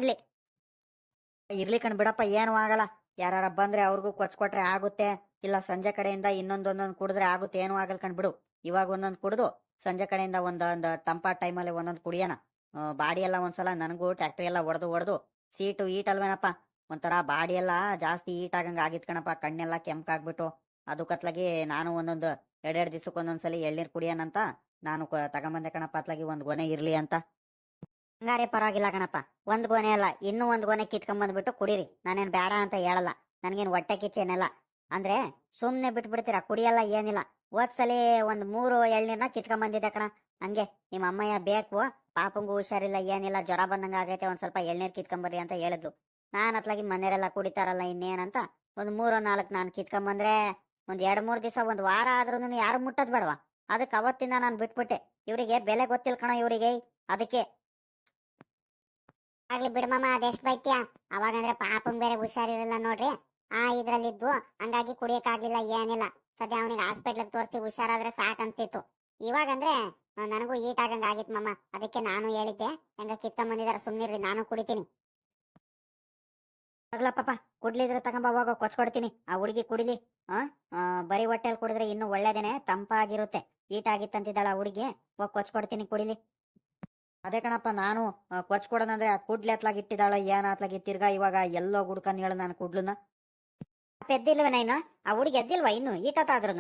ಇರ್ಲಿ ಕಣ್ ಬಿಡಪ್ಪ, ಏನು ಆಗಲ್ಲ. ಯಾರ ಬಂದ್ರೆ ಅವ್ರಿಗೂ ಕೊಚ್ಕೊಟ್ರೆ ಆಗುತ್ತೆ. ಇಲ್ಲ ಸಂಜೆ ಕಡೆಯಿಂದ ಇನ್ನೊಂದೊಂದೊಂದು ಕುಡಿದ್ರೆ ಆಗುತ್ತೆ, ಏನು ಆಗಲ್ ಕಣ್ ಬಿಡು. ಇವಾಗ ಒಂದೊಂದು ಕುಡಿದು ಸಂಜೆ ಕಡೆಯಿಂದ ಒಂದೊಂದು ತಂಪ ಟೈಮಲ್ಲಿ ಒಂದೊಂದು ಕುಡಿಯೋಣ. ಬಾಡಿ ಎಲ್ಲ ಒಂದ್ಸಲ ನನಗೂ ಟ್ಯಾಕ್ಟ್ರಿ ಎಲ್ಲ ಹೊಡೆದು ಹೊಡೆದು ಸೀಟು ಈಟ್ ಅಲ್ವೇನಪ್ಪ? ಒಂಥರ ಬಾಡಿ ಎಲ್ಲ ಜಾಸ್ತಿ ಈಟ್ ಆಗಂಗ ಆಗಿತ್ ಕಣಪ್ಪ. ಕಣ್ಣೆಲ್ಲ ಕೆಂಪಾಗ್ಬಿಟ್ಟು ಅದು ಕತ್ಲಾಗಿ ನಾನು ಒಂದೊಂದು ಎರಡೆರಡು ದಿವ್ಸಕ್ಕೆ ಒಂದೊಂದ್ಸಲಿ ಎಳ್ನೀರ್ ಕುಡಿಯೋಣಂತ ನಾನು ತಗೊಂಬಂದೆ ಕಣಪ್ಪ. ಅತ್ಲಾಗಿ ಒಂದ್ ಗೊನೆ ಇರ್ಲಿ ಅಂತ. ಹಂಗಾರೆ ಪರವಾಗಿಲ್ಲ ಕಣಪ್ಪ. ಒಂದ್ ಗೋನೆ ಅಲ್ಲ, ಇನ್ನೂ ಒಂದ್ ಗೋನೆ ಕಿತ್ಕೊಂಡ್ ಬಂದ್ಬಿಟ್ಟು ಕುಡೀರಿ. ನಾನೇನ್ ಬೇಡ ಅಂತ ಹೇಳಲ್ಲ. ನನ್ಗೇನ್ ಹೊಟ್ಟೆ ಕಿಚ್ಚೇನಿಲ್ಲ ಅಂದ್ರೆ ಸುಮ್ನೆ ಬಿಟ್ಬಿಡ್ತೀರಾ, ಕುಡಿಯಲ್ಲ ಏನಿಲ್ಲ. ಓದ್ಸಲಿ ಒಂದ್ ಮೂರು ಎಳ್ನೀರ್ನ ಕಿತ್ಕೊಂಡ್ ಬಂದಿದ್ದೆ ಕಣ. ಹಂಗೆ, ನಿಮ್ಮ ಅಮ್ಮಯ್ಯ ಬೇಕು, ಪಾಪಂಗೂ ಹುಷಾರಿಲ್ಲ, ಏನಿಲ್ಲ, ಜ್ವರ ಬಂದಂಗ ಆಗೈತೆ, ಒಂದ್ ಸ್ವಲ್ಪ ಎಳ್ನೀರ್ ಕಿತ್ಕೊಂಬರ್ರಿ ಅಂತ ಹೇಳಿದ್ಲು. ನಾನ್ ಅತ್ಲಾಗಿ ಮನೆಯರೆಲ್ಲ ಕುಡಿತಾರಲ್ಲ ಇನ್ನೇನಂತ, ಒಂದ್ ಮೂರು ನಾಲ್ಕು ನಾನು ಕಿತ್ಕೊಂಡ್ ಬಂದ್ರೆ ಒಂದ್ ಎರಡ್ ಮೂರ್ ದಿವಸ, ಒಂದ್ ವಾರ ಆದ್ರೂನು ಯಾರು ಮುಟ್ಟದ್ ಬೇಡವಾ. ಅದಕ್ಕೆ ಅವತ್ತಿಂದ ನಾನು ಬಿಟ್ಬಿಟ್ಟೆ. ಇವರಿಗೆ ಬೆಲೆ ಗೊತ್ತಿಲ್ಲ ಕಣ ಇವರಿಗೆ. ಅದಕ್ಕೆ ಆಗ್ಲಿ ಬಿಡಮಮ್ಮ ಅದೆಷ್ಟ್ ಬೈತ್ಯ? ಅವಾಗಂದ್ರೆ ಪಾಪನ್ ಬೇರೆ ಹುಷಾರಿರಲ್ಲ ನೋಡ್ರಿ. ಆ ಇದ್ರಲ್ಲಿದ್ದು, ಹಂಗಾಗಿ ಕುಡಿಯಕ್ಕಾಗ್ಲಿಲ್ಲ, ಏನಿಲ್ಲ. ಸದ್ಯ ಅವನಿಗೆ ಹಾಸ್ಪಿಟ್ಲಿಗೆ ತೋರಿಸಿ ಹುಷಾರಾದ್ರೆ ಸಾಕಂತಿತ್ತು ಇವಾಗಂದ್ರೆ ಅಂದ್ರೆ ನನಗೂ ಈಟ್ ಆಗಂಗ ಆಗಿತ್ ಮಮ್ಮ ಅದಕ್ಕೆ ನಾನು ಹೇಳಿದ್ದೆ. ಹೆಂಗ ಕಿತ್ತ ಬಂದಿದಾರ ಸುಮ್ನಿರ್ರಿ, ನಾನು ಕುಡಿತೀನಿ. ಆಗ್ಲ ಪಾಪ, ಕುಡ್ಲಿದ್ರೆ ತಗೊಂಬ, ಹೋಗೋ, ಕೊಚ್ಕೊಡ್ತೀನಿ. ಆ ಹುಡುಗಿ ಕುಡಿಲಿ, ಆ ಬರೀ ಹೊಟ್ಟೆಲ್ ಕುಡಿದ್ರೆ ಇನ್ನು ಒಳ್ಳೇದೇನೆ, ತಂಪಾಗಿರುತ್ತೆ. ಈಟಾಗಿತ್ತಂತಿದ್ದಾಳ ಆ ಹುಡುಗಿ, ಹೋಗಿ ಕೊಚ್ಕೊಡ್ತೀನಿ, ಕುಡಿಲಿ. ಅದೇ ಕಣಪ್ಪ, ನಾನು ಕೊಚ್ ಕೊಚ್ಕೊಡೋದಂದ್ರೆ ಆ ಕುಡ್ಲಿ ಹತ್ಲಾಗ ಇಟ್ಟಿದ್ದಾಳ, ಏನ್ ಹತ್ಲಾಗ ಇತ್ತಿರ್ಗ ಇವಾಗ ಎಲ್ಲೋ ಗುಡ್ಕನ್ ಹೇಳು ನಾನು ಕುಡ್ಲನ್ನ ಎದ್ದಿಲ್ವ ನೈನು? ಆ ಹುಡುಗಿ ಎದ್ದಿಲ್ವ ಇನ್ನು? ಈಟತ್ತಾದ್ರು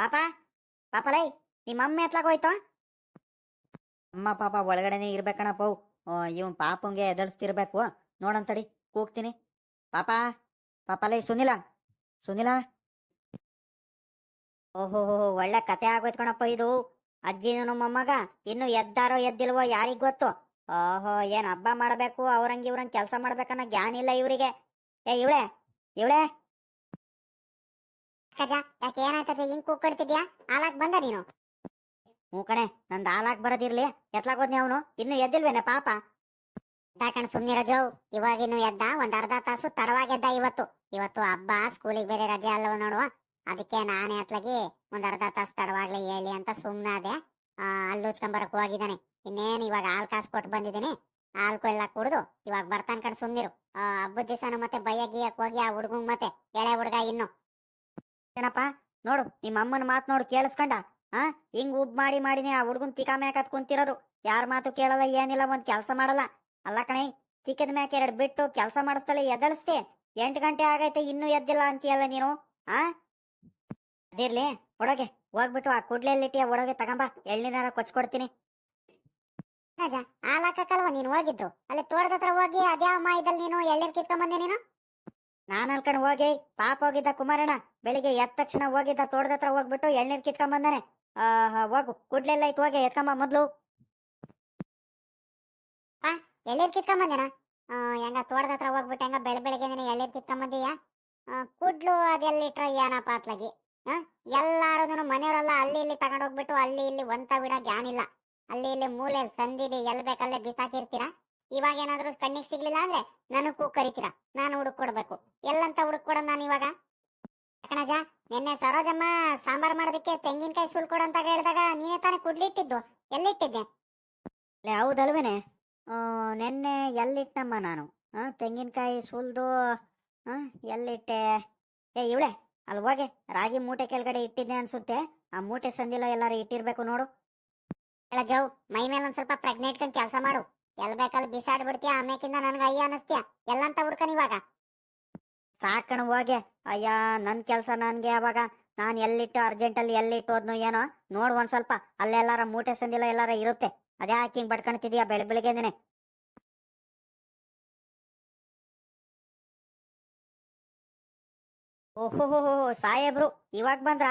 ಪಾಪ ಪಾಪ ಲೈ, ನಿಮ್ಮ ಅಮ್ಮ ಎತ್ಲಾಗ ಹೋಯ್ತು? ಅಮ್ಮ ಪಾಪ ಒಳಗಡೆನೆ ಇರ್ಬೇಕಣಪ್ಪ ಇವನ್ ಪಾಪಂಗೆ ಎದಳ್ಸ್ತಿರ್ಬೇಕು ನೋಡಂತಡಿ ಕೂಗ್ತೀನಿ. ಪಾಪ ಲೈ, ಸುನಿಲ ಸುನಿಲ. ಓಹೋ ಒಳ್ಳೆ ಕತೆ ಆಗೋಯ್ತು ಕಣಪ್ಪ ಇದು. ಅಜ್ಜಿನೂ ಮೊಮ್ಮಗ ಇನ್ನು ಎದ್ದಾರೋ ಎದ್ದಿಲ್ವೋ ಯಾರಿಗ್ ಗೊತ್ತು? ಓಹೋ ಏನ್ ಹಬ್ಬ ಮಾಡಬೇಕು ಅವ್ರಂಗ್ ಇವ್ರಂಗ್ ಕೆಲಸ ಮಾಡ್ಬೇಕನ್ನ ಜ್ಞಾನ ಇಲ್ಲ ಇವರಿಗೆ. ಏ ಇವಳೆ ಇವಳೆ. ಅಕ್ಕಜ ಯಾಕೆ ಏನಾಯ್ತದೆ ಹಿಂಗ್ ಕೂಗ್ಕಡ್ತಿದ್ಯಾ ಹಾಲಾಕ್ ಬಂದ ನೀನು? ಹ್ಞೂ ಕಣೆ ನಂದು ಹಾಲಾಕ್ ಬರೋದಿರ್ಲಿ ಎತ್ಲಾಗೋದ್ನಿ ಅವನು ಇನ್ನು ಎದ್ದಿಲ್ವೇನೆ ಪಾಪ? ದಾಕಣ್ ಸುಮ್ನಿರೋ ಇವಾಗ ಇವಾಗಿನ್ನು ಎದ್ದ ಒಂದ್ ಅರ್ಧ ತಾಸು ತಡವಾಗಿ ಎದ್ದ ಇವತ್ತು. ಇವತ್ತು ಹಬ್ಬ ಸ್ಕೂಲಿಗೆ ಬೇರೆ ರಜೆ ಅಲ್ಲವ ನೋಡುವ. ಅದಕ್ಕೆ ನಾನೇ ಅತ್ಲಾಗಿ ಒಂದ್ ಅರ್ಧ ತಾಸು ತಡವಾಗ್ಲಿ ಹೇಳಿ ಅಂತ ಸುಮ್ನಾದೆ ಆ, ಅಲ್ಲಿ ಉಚ್ಕೊಂಬರಕ್ ಹೋಗಿದ್ದಾನೆ. ಇನ್ನೇನು ಇವಾಗ ಹಾಲ್ ಕಾಸು ಕೊಟ್ಟು ಬಂದಿದ್ದೀನಿ. ಹಾಲ್ಕು ಎಲ್ಲ ಕುಡ್ದು ಇವಾಗ ಬರ್ತಾನ ಕಡೆ ಸುಮ್ನಿರು. ಹಬ್ಬದ ದಿವಸನು ಮತ್ತೆ ಬಯ್ಯ ಗೀಯಕ್ ಹೋಗಿ ಆ ಹುಡುಗಂಗ್ ಮತ್ತೆ ಎಳೆ ಹುಡುಗ ಇನ್ನು. ಏನಪ್ಪ, ನೋಡು ನಿಮ್ಮ ಅಮ್ಮನ ಮಾತು ನೋಡು ಕೇಳಿಸ್ಕೊಂಡ. ಆ, ಹಿಂಗ್ ಉಬ್ ಮಾಡಿ ಮಾಡಿನಿ ಆ ಹುಡುಗನ್ ತಿಕಾ ಮ್ಯಾಕತ್ ಕುಂತಿರೋದು. ಯಾರ ಮಾತು ಕೇಳಲ್ಲ ಏನಿಲ್ಲ, ಒಂದ್ ಕೆಲಸ ಮಾಡಲ್ಲ. ಅಲ್ಲ ಕಣೆ, ತಿಕ್ಕದ ಮ್ಯಾಕ್ ಎರಡ್ ಬಿಟ್ಟು ಕೆಲಸ ಮಾಡಿಸ್ತಾಳೆ ಎದಳಿಸ್ತೆ ಎಂಟು ಗಂಟೆ ಆಗೈತೆ, ಇನ್ನೂ ಎದ್ದಿಲ್ಲ ಅಂತೀಯಲ್ಲ ನೀನು? ಆ? ಅದಿರ್ಲಿ ಒಡಗೆ ಹೋಗ್ಬಿಟ್ಟು ಆ ಕುಡ್ಲೆಲ್ಲಿಟ್ಟಿಯ ಒಡಗೆ ತಗೊಂಬ. ಎಳ್ಳಿನಾರ ಕೊಚ್ಕೊಡ್ತೀನಿ. ರಾಜ ಆ ಹಾಕಕ್ಕಲ್ವ ನೀನು ಹೋಗಿದ್ದು? ಅಲ್ಲಿ ತೋಟದ ಹತ್ರ ಹೋಗಿ ಅದ್ಯಾವ ಮಾಯದಲ್ಲಿ ನೀನು? ಎಳ್ನೀರ್ ಕಿತ್ಕೊಂಬಂದೆ ನೀನು? ನಾನು ಅಲ್ಕಂಡ್ ಹೋಗಿ ಪಾಪ ಹೋಗಿದ್ದ ಕುಮಾರಣ್ಣ ಬೆಳಿಗ್ಗೆ ಎದ್ದ ತಕ್ಷಣ ಹೋಗಿದ್ದ ತೋಟದ ಹತ್ರ ಹೋಗ್ಬಿಟ್ಟು ಎಳ್ನೀರ್ ಕಿತ್ಕೊಂಡ್ ಬಂದಾನೆ ಆ ಹೋಗು ಕುಡ್ಲೆಲ್ಲ ಐತ್ ಹೋಗಿ ಎತ್ಕೊಂಬ ಮೊದ್ಲು. ಎಳ್ಳೀರ್ ಕಿತ್ಕೊಂಬಂದೇನ? ಹೆಂಗ ತೋಟದ ಹತ್ರ ಹೋಗ್ಬಿಟ್ಟು ಹೆಂಗ ಬೆಳ ಬೆಳಗ್ಗೆ ಎಳ್ಳೀರ್ ಕಿತ್ಕೊಂಬಂದೀಯ? ಆ, ಕುಡ್ಲು ಅದೆಲ್ಲಿಟ್ರ ಏನಪ್ಪ ಅತ್ಲಾಗಿ ಎಲ್ಲಾರು ಮನೆಯವರೆಲ್ಲ ಅಲ್ಲಿ ಇಲ್ಲಿ ತಗೊಂಡ್ ಹೋಗ್ಬಿಟ್ಟು ಅಲ್ಲಿ ಇಲ್ಲಿ ಒಂತ ಬಿಡ ಜ್ಞಾನಿಲ್ಲ ಅಲ್ಲಿ ಇಲ್ಲಿ ಮೂಲೆ ಸಂದಿಲಿ ಎಲ್ ಬೇಕಲ್ಲೇ ಬಿಸಾಕಿರ್ತೀರಾ? ಇವಾಗ ಏನಾದ್ರೂ ಕಣ್ಣಿಗೆ ಸಿಗ್ಲಿಲ್ಲ ಅಂದ್ರೆ ನನಗೂ ಕರಿತೀರಾ? ನಾನು ಹುಡುಕ್ ಕೊಡ್ಬೇಕು. ಎಲ್ಲಂತ ಹುಡುಕ್ ಕೊಡೋದ್ ನಾನು ಇವಾಗ? ಕಣಜ, ನಿನ್ನೆ ಸರೋಜಮ್ಮ ಸಾಂಬಾರ್ ಮಾಡೋದಕ್ಕೆ ತೆಂಗಿನಕಾಯಿ ಸುಲ್ ಕೊಡು ಅಂತ ಹೇಳಿದಾಗ ನೀನೇ ತಾನೇ ಕುಡ್ಲಿಟ್ಟಿದ್ದು. ಎಲ್ಲಿಟ್ಟಿದ್ದೆ? ಲೇ, ಹೌದಲ್ವೇನೆ. ನಿನ್ನೆ ಎಲ್ಲಿಟ್ಟಮ್ಮ ನಾನು? ತೆಂಗಿನಕಾಯಿ ಸುಲ್ದು ಎಲ್ಲಿಟ್ಟೆ? ಏ, ಇವಳೆ. ಅಲ್ಲಿ ಹೋಗೆ ರಾಗಿ ಮೂಟೆ ಕೆಳಗಡೆ ಇಟ್ಟಿದ್ದೆ ಅನ್ಸುತ್ತೆ. ಆ ಮೂಟೆ ಸಂದಿಲ್ಲ ಎಲ್ಲಾರು ಇಟ್ಟಿರ್ಬೇಕು ನೋಡು. ಹೇಳ ಜವ್ ಮೈ ಮೇಲೆ ಒಂದ್ ಸ್ವಲ್ಪ ಪ್ರಜ್ಞೆ ಇಟ್ಕೊಂಡ್ ಕೆಲಸ ಮಾಡು. ಎಲ್ ಬೇಕಲ್ಲಿ ಬಿಸಾಡ್ಬಿಡ್ತೀಯ ಆಮೇಕಿಂದ ನನ್ಗೆ ಅಯ್ಯ ಅನಸ್ತೀಯ ಎಲ್ಲಂತ ಹುಡ್ಕನ್ ಇವಾಗ? ಸಾಕಣ ಹೋಗೆ. ಅಯ್ಯ, ನನ್ ಕೆಲ್ಸ ನನ್ಗೆ ಅವಾಗ. ನಾನ್ ಎಲ್ಲಿಟ್ಟು ಅರ್ಜೆಂಟಲ್ಲಿ ಎಲ್ಲಿಟ್ಟು ಹೋದ್ನು ಏನೋ? ನೋಡು ಒಂದ್ ಸ್ವಲ್ಪ. ಅಲ್ಲೆಲ್ಲಾರ ಮೂಟೆ ಸಂದಿಲ್ಲ ಎಲ್ಲಾರ ಇರುತ್ತೆ. ಅದೇ ಹಿಂಗ್ ಬಡ್ಕೊಂತಿದ್ಯಾ ಬೆಳ ಬೆಳಿಗ್ಗೆನೆ ಓಹೋ ಸಾಹೇಬ್ರು, ಇವಾಗ ಬಂದ್ರ?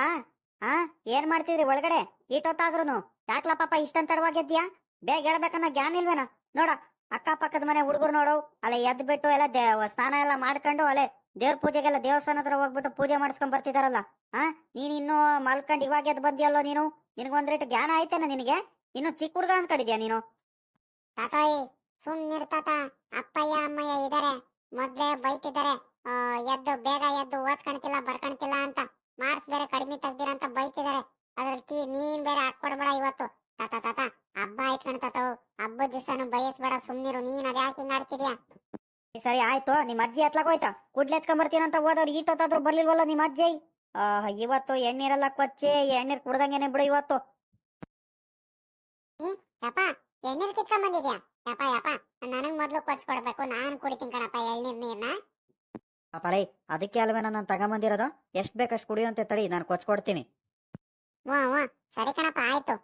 ಆ ಏನ್ ಮಾಡ್ತಿದ್ರಿ ಒಳಗಡೆ? ಇಟ್ಟೊತ್ತಾದ್ರುನು ಯಾಕ್ಲ ಪಾಪ ಇಷ್ಟಂತ ತಡವಾಗಿದ್ಯಾ? ಬೇಗ ಹೇಳ್ಬೇಕನ್ನ ಜ್ಞಾನ ಇಲ್ವೇನ? ನೋಡ, ಅಕ್ಕಪಕ್ಕದ ಮನೆ ಹುಡುಗರು ನೋಡು, ಅಲ್ಲ ಎದ್ ಬಿಟ್ಟು ಎಲ್ಲ ಸ್ನಾನ ಎಲ್ಲ ಮಾಡ್ಕೊಂಡು ಅಲ್ಲೇ ದೇವ್ರ ಪೂಜೆಗೆಲ್ಲ ದೇವಸ್ಥಾನ ಹತ್ರ ಹೋಗ್ಬಿಟ್ಟು ಪೂಜೆ ಮಾಡಿಸ್ಕೊಂಡ್ ಬರ್ತಿದಾರಲ್ಲ. ಆ ನೀನ್ ಇನ್ನು ಮಲ್ಕೊಂಡ್ ಇವಾಗ ಎದ್ ಬಂದಿಯಲ್ಲೋ ನೀನು? ನಿನ್ಗೊಂದ್ರಿಟ್ಟು ರೇಟ್ ಜ್ಞಾನ ಆಯ್ತೇನ ನಿನಗೆ? ಇನ್ನು ಚಿಕ್ಕ ಹುಡುಗ ಅನ್ಕೊಂಡಿದ್ಯಾ ನೀನು? ತಾತಾಯಿ ಸುಮ್ನಿರ್ ತಾತ. ಅಪ್ಪಯ್ಯ, ಅಮ್ಮಯ್ಯ ಇದಾರೆ. ಮೊದ್ಲೇ ಬೈತಿದ್ದಾರೆ. ಎದ್ದು ಬೇಗ ಎದ್ದು ಓದ್ಕೊಂತಿಲ್ಲ ಬರ್ಕೊಂತಿಲ್ಲ ಅಂತ ಮಾರ್ಕ್ಸ್ ಬೇರೆ ಕಡಿಮೆ ತೆಗ್ದಿರ ಅಂತ ಬೈತಿದಾರೆ. ಅದ್ರಲ್ಲಿ ಕೀ ನೀನ್ ಬೇರೆ ಹಾಕೊಡ್ಬೇಡ ಇವತ್ತು. ತಾತ ತಾತ ಹಬ್ಬ ಆಯ್ತು ತಾತ ಹಬ್ಬದ ದಿವಸನು ಬಯಸ್ಬೇಡ ಸುಮ್ನಿರು. ನೀನ್ ಅದ್ಯಾಕೆ ಹಿಂಗ್ ಆಡ್ತಿದ್ಯಾ? ಸರಿ ಆಯ್ತು. ನಿಮ್ಮ ಅಜ್ಜಿ ಎತ್ಲಾಗೋಯ್ತಾ ಕುಡ್ಲೆತ್ಕೊಂಡ್ ಬರ್ತೀನಂತ ಹೋದವ್ರು ಈಟೊತ್ತಾದ್ರೂ ಬರ್ಲಿಲ್ವಲ್ಲ ನಿಮ್ ಅಜ್ಜಿ? ಇವತ್ತು ಎಣ್ಣೀರೆಲ್ಲ ಕೊಚ್ಚಿ ಎಣ್ಣೀರ್ ಕುಡ್ದಂಗೆನೆ ಬಿಡು ಇವತ್ತು. ಯಪ್ಪ ಎಣ್ಣೀರ್ ಕಿತ್ಕೊಂಡ್ ಬಂದಿದ್ಯಾ? ಯಪ್ಪ ಯಪ್ಪ ನನಗ್ ಮೊದ್ಲು ಕೊಡ್ಸ್ಕೊಡ್ಬೇಕು ನಾನು ಕುಡಿತೀನಿ ಕಣಪ್ಪ ಎಳ್ನೀರ್ ನೀರ್ನ ಪಾಪಲೈ ಅದಕ್ಕೆ ಅಲ್ವೇ ನಾನು ತಗೊಂಬಂದಿರೋದು? ಎಷ್ಟು ಬೇಕಷ್ಟು ಕುಡಿಯುವಂತೆ ತಡಿ ನಾನು ಕೊಚ್ಕೊಡ್ತೀನಿ ಹ್ಞೂ ಹ್ಞೂ ಸರಿ ಕಣಪ್ಪ ಆಯ್ತು.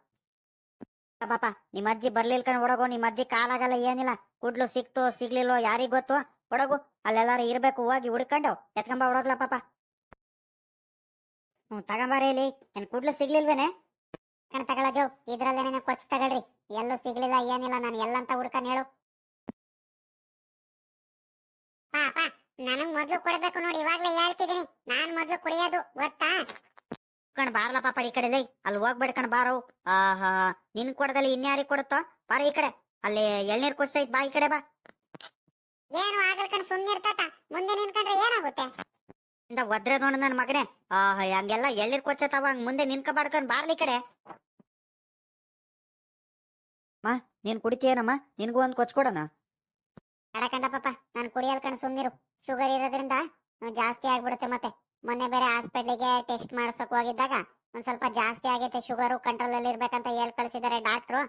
ಪಾಪ ನಿಮ್ಮ ಅಜ್ಜಿ ಬರ್ಲಿಲ್ ಕಣ್ ಒಡಗು. ನಿಮ್ಮ ಅಜ್ಜಿ ಕಾಲಾಗಲ್ಲ ಏನಿಲ್ಲ. ಕುಡ್ಲು ಸಿಕ್ತೋ ಸಿಗ್ಲಿಲ್ಲೋ ಯಾರಿಗ್ ಗೊತ್ತು? ಒಡಗು ಅಲ್ಲೆಲ್ಲಾರು ಇರ್ಬೇಕು ಹೋಗಿ ಹುಡ್ಕೊಂಡು ಎತ್ಕೊಂಬ ಹೊಡಗ್ಲ ಪಾಪ. ಹ್ಞೂ ತಗೊಂಬಾರಿ ಇಲ್ಲಿ. ಏನ್ ಕುಡ್ಲು ಸಿಗ್ಲಿಲ್ವೇನೆ? ಕಣ ತಗೊಳ ಜೋ ಇದ್ರಲ್ಲೇನೇ ಕೊಚ್ ತಗೊಳ್ರಿ. ಎಲ್ಲೂ ಸಿಗ್ಲಿಲ್ಲ ಏನಿಲ್ಲ ನಾನು ಎಲ್ಲಂತ ಹುಡ್ಕನ್ ಹೇಳು. ಪಾಪ ನನಗ್ ಮೊದ್ಲು ಕೊಡ್ಬೇಕು ನೋಡಿ ಇವಾಗ್ಲೇ ಹೇಳ್ತಿದೀನಿ ನಾನ್ ಮೊದ್ಲು ಕುಡಿಯೋದು ಗೊತ್ತಾ? ಕಣ್ ಬಾರ್ಲ ಪಾಪ ಈ ಕಡೆ ಅಲ್ಲಿ ಅಲ್ಲಿ ಹೋಗ್ಬೇಡ್ಕಣ್ ಬಾರೋ. ಆಹಾ ನಿನ್ ಕೊಡದಲ್ಲಿ ಇನ್ಯಾರಿಗ್ ಕೊಡುತ್ತೋ? ಬಾರ ಈ ಕಡೆ. ಅಲ್ಲಿ ಎಳ್ನೀರ್ ಕುಸ್ತೈತ್ ಬಾ ಈ ಕಡೆ ಬಾ. ಏನು ಆಗಲ್ ಕಣ್ ಸುಮ್ನಿರ್ತಾತ ಮುಂದೆ ನಿನ್ಕೊಂಡ್ರೆ ಏನಾಗುತ್ತೆ? ಇಂದ ಒದ್ರೆ ನೋಡು ನನ್ ಮಗನೇ. ಆಹಾ ಹಂಗೆಲ್ಲ ಎಳ್ನೀರ್ ಕೊಚ್ಚತಾವ ಹಂಗ್ ಮುಂದೆ ನಿನ್ಕ ಬಾಡ್ಕೊಂಡ್ ಬಾರ್ಲಿ ಈ ಕಡೆ. ಮಾ ನೀನ್ ಕುಡಿತೀಯನಮ್ಮ? ನಿನ್ಗೂ ಒಂದ್ ಕೊಚ್ಕೊಡಣ. ಅಡಕಂಡ ಪಾಪ, ನಾನು ಕುಡಿಯಲ್ ಕಣ್ ಸುಮ್ಮನಿರು ಶುಗರ್ ಇರೋದ್ರಿಂದ ಜಾಸ್ತಿ ಆಗ್ಬಿಡುತ್ತೆ ಮತ್ತೆ. ಮೊನ್ನೆ ಬೇರೆ ಹಾಸ್ಪಿಟ್ಲಿಗೆ ಟೆಸ್ಟ್ ಮಾಡ್ಸಕ್ ಹೋಗಿದ್ದಾಗ ಒಂದ್ ಸ್ವಲ್ಪ ಜಾಸ್ತಿ ಆಗೈತೆ ಶುಗರು ಕಂಟ್ರೋಲ್ ಅಲ್ಲಿ ಇರ್ಬೇಕಂತ ಹೇಳ್ ಕಳ್ಸಿದಾರೆ ಡಾಕ್ಟ್ರು.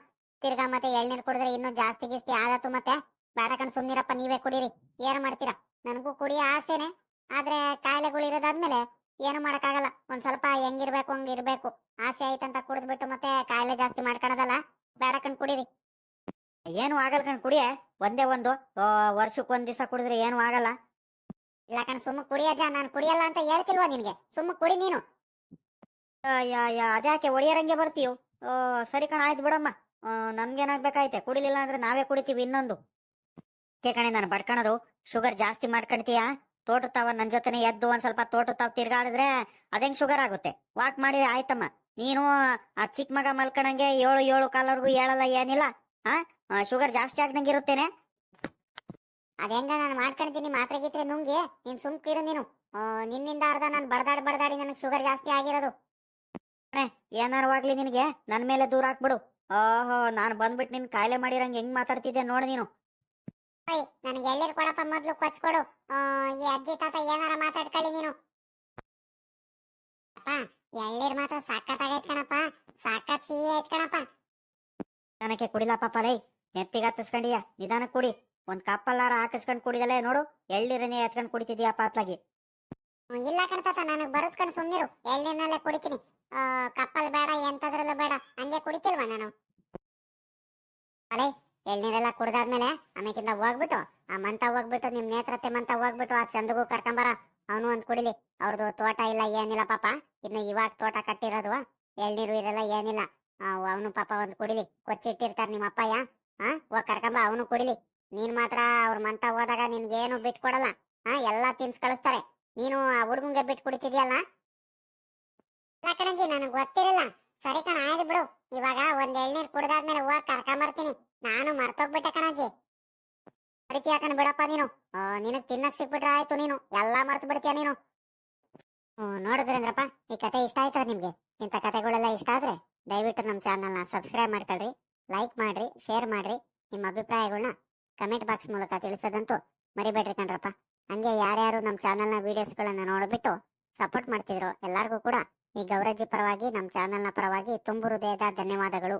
ತಿರ್ಗಾ ಮತ್ತೆ ಎಳ್ನೀರ್ ಕುಡಿದ್ರೆ ಇನ್ನೂ ಜಾಸ್ತಿ ಗಿಸ್ತಿ ಆದತ್ತು ಮತ್ತೆ. ಬೇಡ ಕಣ್ ಸುಮ್ಮನಿರಪ್ಪ ನೀವೇ ಕುಡೀರಿ. ಏನ್ ಮಾಡ್ತೀರಾ? ನನಗೂ ಕುಡಿಯ ಆಸೆನೆ. ಆದ್ರೆ ಕಾಯಿಲೆಗಳು ಇರೋದಾದ್ಮೇಲೆ ಏನು ಮಾಡಕ್ಕಾಗಲ್ಲ. ಒಂದ್ ಸ್ವಲ್ಪ ಹೆಂಗಿರ್ಬೇಕು ಹಂಗಿರ್ಬೇಕು. ಆಸೆ ಆಯ್ತಂತ ಕುಡಿದ್ಬಿಟ್ಟು ಮತ್ತೆ ಕಾಯಿಲೆ ಜಾಸ್ತಿ ಮಾಡ್ಕೊಳದಲ್ಲ ಬೇಡ ಕಣ್ ಕುಡೀರಿ. ಏನು ಆಗಲ್ಲ ಕಣ್ ಕುಡಿಯ. ಒಂದೇ ಒಂದು. ವರ್ಷಕ್ಕೆ ಒಂದ್ ದಿವಸ ಕುಡಿದ್ರೆ ಏನು ಆಗಲ್ಲ. ಇಲ್ಲ ಕಣ್, ಸುಮ್ಮ ಕುಡಿಯಜ ನಾನು ಕುಡಿಯಲ್ಲ ಅಂತ ಹೇಳ್ತಿಲ್ವಾ ನಿನ್ಗೆ? ಸುಮ್ಮ ಕುಡಿ ನೀನು. ಅದ್ಯಾಕೆ ಒಡಿಯರಂಗೆ ಬರ್ತೀವ್ ಓ, ಸರಿ ಕಣ, ಆಯ್ತು ಬಿಡಮ್ಮ. ನಮ್ಗೇನಾಗ್ಬೇಕಾಯ್ತೆ? ಕುಡಿಲಿಲ್ಲ ಅಂದ್ರೆ ನಾವೇ ಕುಡಿತೀವಿ ಇನ್ನೊಂದು. ಕಣೆ, ನಾನು ಬಡ್ಕಣದು. ಶುಗರ್ ಜಾಸ್ತಿ ಮಾಡ್ಕೊಂತೀಯ ತೋಟ ತಾವ ನನ್ ಜೊತೆನೆ ಎದ್ದು ಒಂದ್ ಸ್ವಲ್ಪ ತೋಟ ತಾವ್ ತಿರ್ಗಾಡಿದ್ರೆ ಅದೆಂಗ್ ಶುಗರ್ ಆಗುತ್ತೆ? ವಾಕ್ ಮಾಡಿದ್ರೆ ಆಯ್ತಮ್ಮ. ನೀನು ಆ ಚಿಕ್ಕ ಮಗ ಮಲ್ಕಣಂಗೆ ಏಳು ಏಳು ಕಾಲವರೆಗೂ ಹೇಳಲ್ಲ ಏನಿಲ್ಲ. ಹಾ? ಶುಗರ್ ಜಾಸ್ತಿ ಆಗ್ದಂಗೆ ಇರುತ್ತೇನೆ. ಅದೇಂಗ ನಾನು ಮಾಡ್ಕೊಂತೀನಿ ಮಾತ್ರೆ ಗೀತ್ರೆ ನುಂಗಿ ನೀನ್ ಸುಮ್ಕಿರು ನೀನು. ಆ, ನಿನ್ನಿಂದ ಅರ್ಧ ನಾನು ಬಡದಾಡಿ ಬಡದಾಡಿ ನನಗೆ ಶುಗರ್ ಜಾಸ್ತಿ ಆಗಿರೋದು. ಏನಾರು ಆಗ್ಲಿ ನಿನಗೆ ನನ್ ಮೇಲೆ ದೂರ ಹಾಕ್ಬಿಡು. ಓಹೋ ನಾನು ಬಂದ್ಬಿಟ್ಟು ನಿನ್ ಕಾಯಿಲೆ ಮಾಡಿರಂಗೆ ಹೆಂಗ್ ಮಾತಾಡ್ತಿದ್ದೆ ನೋಡು ನೀನು. ನನಗೆ ಎಲ್ಲಿರ್ ಕೊಡಪ್ಪ ಮೊದ್ಲು ಕೊಚ್ಕೊಡು. ಆ, ಈ ಅಜ್ಜಿ ತಾತ ಏನಾರ ಮಾತಾಡ್ಕೊಳ್ಳಿ ನೀನು. ಅಪ್ಪ ಎಳ್ಳೀರ್ ಮಾತ್ರ ಸಾಕತ್ತಾಗೈತ್ ಕಣಪ್ಪ. ಸಾಕತ್ ಸಿಹಿ ಐತ್ ನನಗೆ ಕುಡಿಲಪ್ಪ ಲೈ. ನೆತ್ತಿಗೆ ಹತ್ತಿಸ್ಕೊಂಡಿಯ? ನಿಧಾನಕ್ಕೆ ಕುಡಿ. ಒಂದ್ ಕಪ್ಪಲ್ಲಾರ ಹಾಕಿಸ್ಕೊಂಡ್ ಕುಡಿದಲೇ ನೋಡು. ಎಳ್ಳಿರನೇ ಎತ್ಕೊಂಡ್ ಕುಡಿತಿದ್ಯಪ್ಪ ಪಾತ್ಲಾಗಿ? ಇಲ್ಲ ಕಣ್ತಾತ ನನಗೆ ಬರೋದ್ ಕಣ್ ಸುಮ್ಮನಿರು ಎಳ್ನೀರ್ನಲ್ಲೇ ಕುಡಿತೀನಿ ಕಪ್ಪಲ್ ಬೇಡ ಎಂತದ್ರಲ್ಲೂ ಬೇಡ. ಹಂಗೆ ಕುಡಿತಿಲ್ವಾ ನಾನು? ಅಲೇ, ಎಳ್ನೀರೆಲ್ಲ ಕುಡ್ದಾದ್ಮೇಲೆ ಆಮೇಕಿಂದ ಹೋಗ್ಬಿಟ್ಟು, ಆ ಮಂತ ಹೋಗ್ಬಿಟ್ಟು, ನಿಮ್ ನೇತ್ರತೆ ಮಂತ ಹೋಗ್ಬಿಟ್ಟು ಆ ಚಂದಗೂ ಕರ್ಕೊಂಬರ. ಅವನು ಒಂದ್ ಕುಡಿಲಿ. ಅವ್ರದ್ದು ತೋಟ ಇಲ್ಲ, ಏನಿಲ್ಲ ಪಾಪ. ಇನ್ನು ಇವಾಗ ತೋಟ ಕಟ್ಟಿರೋದು, ಎಳ್ನೀರು ಇರಲ್ಲ ಏನಿಲ್ಲ. ಅವನು ಪಾಪ ಒಂದು ಕುಡಿಲಿ, ಕೊಚ್ಚಿಟ್ಟಿರ್ತಾರೆ ನಿಮ್ಮ ಅಪ್ಪಯ್ಯ. ಹಾ ಹೋಗ್ ಕರ್ಕೊಂಬ, ಅವನು ಕುಡಿಲಿ. ನೀನ್ ಮಾತ್ರ ಅವ್ರ ಮಂತ ಹೋದಾಗ ನಿನ್ಗೇನು ಬಿಟ್ಕೊಡಲ್ಲ ಹಾ ಎಲ್ಲಾ ತಿನ್ಸ್ ಕಳಿಸ್ತಾರೆ. ನೀನು ಆ ಹುಡುಗಂಗೆ ಬಿಟ್ಟು ಕುಡಿತಿದ್ಯಲ್ಲ? ಕಣಜಿ, ನನಗ್ ಗೊತ್ತಿರಲ್ಲ. ಸರಿ ಕಣ, ಆಯ್ತು ಬಿಡು. ಇವಾಗ ಒಂದ್ ಎಳ್ನೀರ್ ಕುಡ್ದಾದ್ಮೇಲೆ ಹೋಗ್ ಕರ್ಕೊಂಬರ್ತೀನಿ. ನಾನು ಮರ್ತೋಗ್ಬಿಟ್ಟೆ ಕಣಜಿ. ಅದಕ್ಕೆ ಯಾಕಣ ಬಿಡಪ್ಪ ನೀನು? ನಿನಗ್ ತಿನ್ನಕ್ ಸಿಕ್ಬಿಟ್ರೆ ಆಯ್ತು ನೀನು. ಎಲ್ಲಾ ಮರ್ತು ಬಿಡ್ತೀಯ ನೀನು? ನೋಡಿದ್ರೇಂದ್ರಪ್ಪ ಈ ಕತೆ ಇಷ್ಟ ಆಯ್ತಾ ನಿಮ್ಗೆ? ಇಂಥ ಕತೆಗಳೆಲ್ಲ ಇಷ್ಟ ಆದ್ರೆ? ದಯವಿಟ್ಟು ನಮ್ಮ ಚಾನಲ್ನ ಸಬ್ಸ್ಕ್ರೈಬ್ ಮಾಡ್ಕೊಳ್ರಿ, ಲೈಕ್ ಮಾಡ್ರಿ, ಶೇರ್ ಮಾಡ್ರಿ. ನಿಮ್ಮ ಅಭಿಪ್ರಾಯಗಳನ್ನ ಕಮೆಂಟ್ ಬಾಕ್ಸ್ ಮೂಲಕ ತಿಳಿಸೋದಂತೂ ಮರಿಬೇಡ್ರಿ ಕಣ್ರಪ್ಪ. ಹಂಗೆ ಯಾರ್ಯಾರು ನಮ್ಮ ಚಾನಲ್ನ ವೀಡಿಯೋಸ್ಗಳನ್ನು ನೋಡಿಬಿಟ್ಟು ಸಪೋರ್ಟ್ ಮಾಡ್ತಿದ್ರು ಎಲ್ಲರಿಗೂ ಕೂಡ ಈ ಗೌರಜ್ಜಿ ಪರವಾಗಿ, ನಮ್ಮ ಚಾನಲ್ನ ಪರವಾಗಿ ತುಂಬು ಹೃದಯದ ಧನ್ಯವಾದಗಳು.